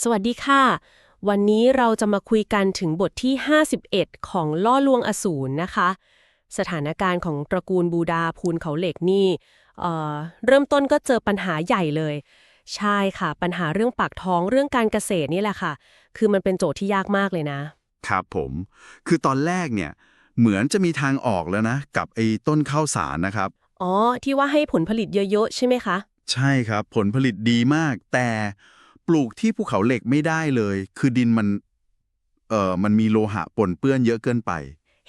สวัสดีค่ะ วันนี้เราจะมาคุยกันถึงบทที่ 51 ของล่อลวงอสูรนะคะ สถานการณ์ของตระกูลบูดาพูนเขาเหล็กนี่เอ่อเริ่มต้นก็เจอปัญหาใหญ่เลย ใช่ค่ะ ปัญหาเรื่องปากท้องเรื่องการเกษตรนี่แหละค่ะ คือมันเป็นโจทย์ที่ยากมากเลยนะ ครับผม คือตอนแรกเนี่ย เหมือนจะมีทางออกแล้วนะ กับไอ้ต้นข้าวสารนะครับ อ๋อ ที่ว่าให้ผลผลิตเยอะๆใช่ไหมคะ ใช่ครับ ผลผลิตดีมากแต่ป ลูกที่ภูเขาเหล็กไม่ได้เลย คือดินมัน เอ่อ มันมีโลหะปนเปื้อนเยอะเกินไป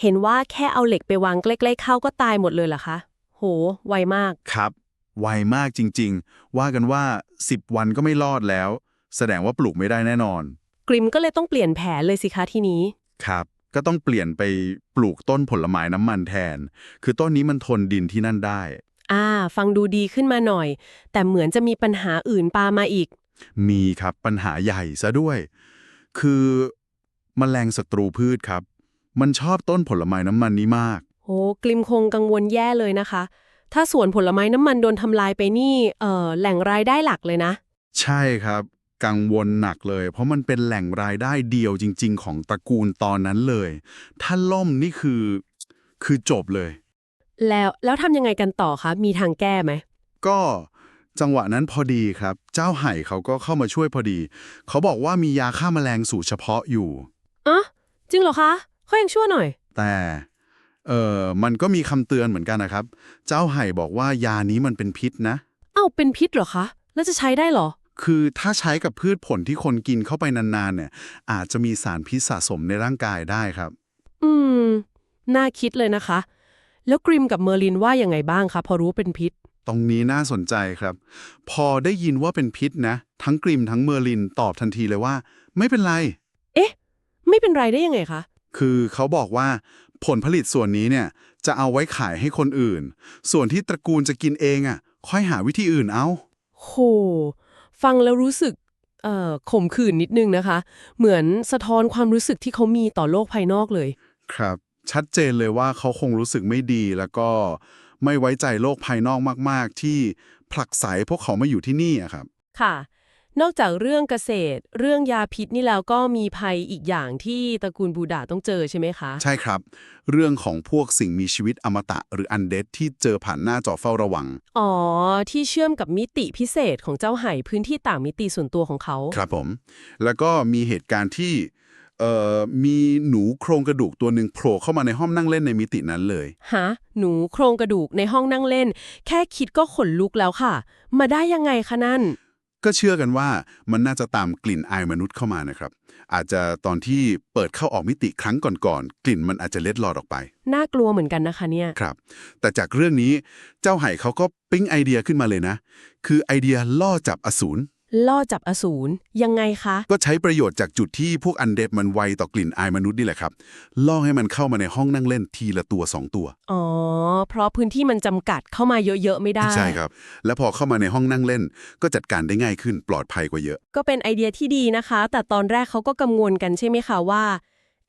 เห็นว่าแค่เอาเหล็กไปวางใกล้ๆเข้าก็ตายหมดเลยเหรอคะ โห ไวมาก ครับ ไวมากจริง ๆ ว่ากันว่า 10 วันก็ไม่รอดแล้ว แสดงว่าปลูกไม่ได้แน่นอน กริมก็เลยต้องเปลี่ยนแผนเลยสิคะทีนี้ ครับ ก็ต้องเปลี่ยนไปปลูกต้นผลไม้น้ำมันแทน คือต้นนี้มันทนดินที่นั่นได้ อ่า ฟังดูดีขึ้นมาหน่อย แต่เหมือนจะมีปัญหาอื่นปามาอีก มีครับปัญหาใหญ่ซะด้วย คือมแมลงศัตรูพืชครับ มันชอบต้นผลไม้น้ำมันนี้มากโหกลิมคงกังวลแย่เลยนะคะ ถ้าสวนผลไม้น้ำมันโดนทำลายไปนี่เอ่อแหล่งรายได้หลักเลยนะ ใช่ครับ กังวลหนักเลย เพราะมันเป็นแหล่งรายได้เดียวจริง ๆ ของตระกูลตอนนั้นเลย ถ้าล่มนี่คือ คือจบเลย แล้วแล้วทำยังไงกันต่อคะมีทางแก้ไหมก็ จังหวะนั้นพอดีครับ เจ้าไห่เขาก็เข้ามาช่วยพอดี เขาบอกว่ามียาฆ่าแมลงสูตรเฉพาะอยู่อะจริงเหรอคะเขายังชั่วหน่อย แต่เออมันก็มีคำเตือนเหมือนกันนะครับ เจ้าไห่บอกว่ายานี้มันเป็นพิษนะ เอ้าเป็นพิษเหรอคะ แล้วจะใช้ได้เหรอ คือถ้าใช้กับพืชผลที่คนกินเข้าไปนานๆเนี่ย อาจจะมีสารพิษสะสมในร่างกายได้ครับ อืม น่าคิดเลยนะคะ แล้วกริมกับเมอร์ลินว่ายังไงบ้างคะพอรู้ว่าเป็นพิษ ตรงนี้น่าสนใจครับ พอได้ยินว่าเป็นพิษนะ ทั้งกริมทั้งเมอร์ลินตอบทันทีเลยว่า ไม่เป็นไร เอ๊ะ ไม่เป็นไรได้ยังไงคะ คือเขาบอกว่า ผลผลิตส่วนนี้เนี่ย จะเอาไว้ขายให้คนอื่น ส่วนที่ตระกูลจะกินเองอะ ค่อยหาวิธีอื่นเอาโห ฟังแล้วรู้สึกเอ่อขมขื่นนิดนึงนะคะ เหมือนสะท้อนความรู้สึกที่เขามีต่อโลกภายนอกเลย ครับ ชัดเจนเลยว่าเขาคงรู้สึกไม่ดีแล้วก็ ไม่ไว้ใจโลกภายนอกมาก ๆ ที่ผลักไสพวกเขามาอยู่ที่นี่อะครับ ค่ะ นอกจากเรื่องเกษตร เรื่องยาพิษนี่แล้วก็มีภัยอีกอย่างที่ตระกูลบูดาต้องเจอใช่ไหมคะ ใช่ครับ เรื่องของพวกสิ่งมีชีวิตอมตะหรืออันเดดที่เจอผ่านหน้าจอเฝ้าระวัง อ๋อ ที่เชื่อมกับมิติพิเศษของเจ้าไห่พื้นที่ต่างมิติส่วนตัวของเขา ครับผม แล้วก็มีเหตุการณ์ที่เอ่อ มีหนูโครงกระดูกตัวหนึ่งโผล่เข้ามาในห้องนั่งเล่นในมิตินั้นเลยฮะหนูโครงกระดูกในห้องนั่งเล่น แค่คิดก็ขนลุกแล้วค่ะ มาได้ยังไงคะนั่น ก็เชื่อกันว่ามันน่าจะตามกลิ่นอายมนุษย์เข้ามานะครับ อาจจะตอนที่เปิดเข้าออกมิติครั้งก่อนๆกลิ่นมันอาจจะเล็ดลอดออกไป น่ากลัวเหมือนกันนะคะเนี่ย ครับ แต่จากเรื่องนี้เจ้าไห่เขาก็ปิ๊งไอเดียขึ้นมาเลยนะ คือไอเดียล่อจับอสูร ล่อจับอสูรยังไงคะ ก็ใช้ประโยชน์จากจุดที่พวกอันเดดมันไวต่อกลิ่นอายมนุษย์นี่แหละครับ ล่อให้มันเข้ามาในห้องนั่งเล่นทีละตัวสองตัว อ๋อ เพราะพื้นที่มันจำกัดเข้ามาเยอะ ๆ ไม่ได้ ใช่ครับ แล้วพอเข้ามาในห้องนั่งเล่น ก็จัดการได้ง่ายขึ้นปลอดภัยกว่าเยอะ ก็เป็นไอเดียที่ดีนะคะ แต่ตอนแรกเขาก็กังวลกันใช่ไหมคะว่า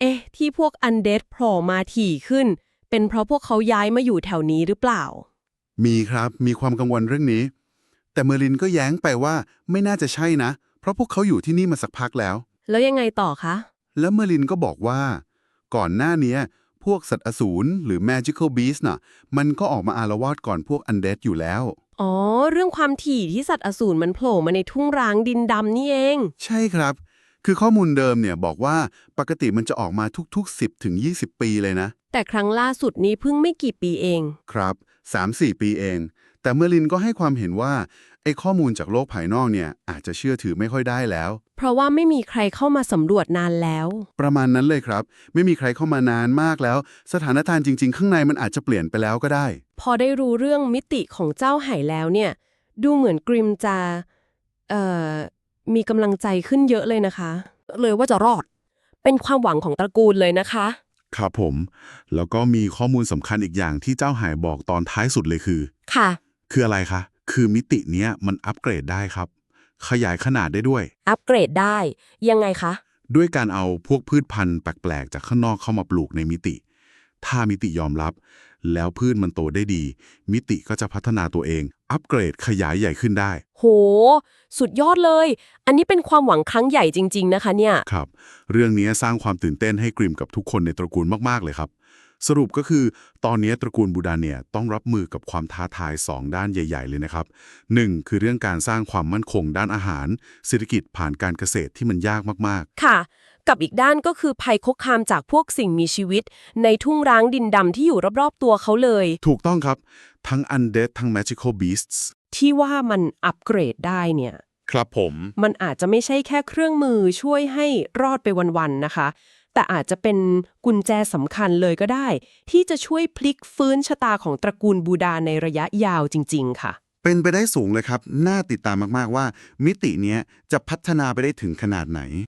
เอ๊ะ ที่พวกอันเดดโผล่มาถี่ขึ้น เป็นเพราะพวกเขาย้ายมาอยู่แถวนี้หรือเปล่า มีครับ มีความกังวลเรื่องนี้ แต่เมอร์ลินก็แย้งไปว่าไม่น่าจะใช่นะ เพราะพวกเขาอยู่ที่นี่มาสักพักแล้ว แล้วยังไงต่อคะ แล้วเมอร์ลินก็บอกว่า ก่อนหน้าเนี้ย พวกสัตว์อสูรหรือ magical beast น่ะ มันก็ออกมาอารวาสก่อนพวกอันเดดอยู่แล้ว อ๋อ เรื่องความถี่ที่สัตว์อสูรมันโผล่มาในทุ่งร้างดินดำนี่เอง ใช่ครับ คือข้อมูลเดิมเนี่ยบอกว่าปกติมันจะออกมาทุก ๆ 10ถึง20 ปีเลยนะ แต่ครั้งล่าสุดนี้เพิ่งไม่กี่ปีเอง ครับ 3-4 ปีเอง แต่เมอร์ลินก็ให้ความเห็นว่าไอ้ข้อมูลจากโลกภายนอกเนี่ยอาจจะเชื่อถือไม่ค่อยได้แล้ว เพราะว่าไม่มีใครเข้ามาสำรวจนานแล้ว ประมาณนั้นเลยครับ ไม่มีใครเข้ามานานมากแล้ว สถานการณ์จริง ๆ ข้างในมันอาจจะเปลี่ยนไปแล้วก็ได้ พอได้รู้เรื่องมิติของเจ้าไห่แล้วเนี่ย ดูเหมือนกริมจะเอ่อมีกำลังใจขึ้นเยอะเลยนะคะ เลยว่าจะรอด เป็นความหวังของตระกูลเลยนะคะ ครับผม แล้วก็มีข้อมูลสำคัญอีกอย่างที่เจ้าหายบอกตอนท้ายสุดเลยคือ ค่ะ คืออะไรคะ คือมิติเนี้ยมันอัปเกรดได้ครับ ขยายขนาดได้ด้วย อัปเกรดได้ ยังไงคะ ด้วยการเอาพวกพืชพันธุ์แปลกๆ จากข้างนอกเข้ามาปลูกในมิติ ถ้ามิติยอมรับ แล้วพืชมันโตได้ดี มิติก็จะพัฒนาตัวเอง อัปเกรดขยายใหญ่ขึ้นได้ โห สุดยอดเลย อันนี้เป็นความหวังครั้งใหญ่จริง ๆ นะคะเนี่ย ครับ เรื่องนี้สร้างความตื่นเต้นให้กริมกับทุกคนในตระกูลมากๆเลยครับ สรุปก็คือ ตอนนี้ตระกูลบูดาเนี่ยต้องรับมือกับความท้าทาย 2 ด้านใหญ่ ๆ เลยนะครับ 1. คือเรื่องการสร้างความมั่นคงด้านอาหาร เศรษฐกิจผ่านการเกษตรที่มันยากมากค่ะ กับอีกด้านก็คือภัยคุกคามจากพวกสิ่งมีชีวิต ในทุ่งร้างดินดำที่อยู่รอบๆตัวเขาเลยๆถูกต้องครับ ทั้ง undead ทั้ง magical beasts ที่ว่ามันอัปเกรดได้เนี่ยครับผม มันอาจจะไม่ใช่แค่เครื่องมือช่วยให้รอดไปวัน ๆ นะคะ แต่อาจจะเป็นกุญแจสำคัญเลยก็ได้ ที่จะช่วยพลิกฟื้นชะตาของตระกูลบูดาในระยะยาวจริง ๆ ค่ะ เป็นไปได้สูงเลยครับ น่าติดตามมากๆว่า มิติเนี้ยจะพัฒนาไปได้ถึงขนาดไหน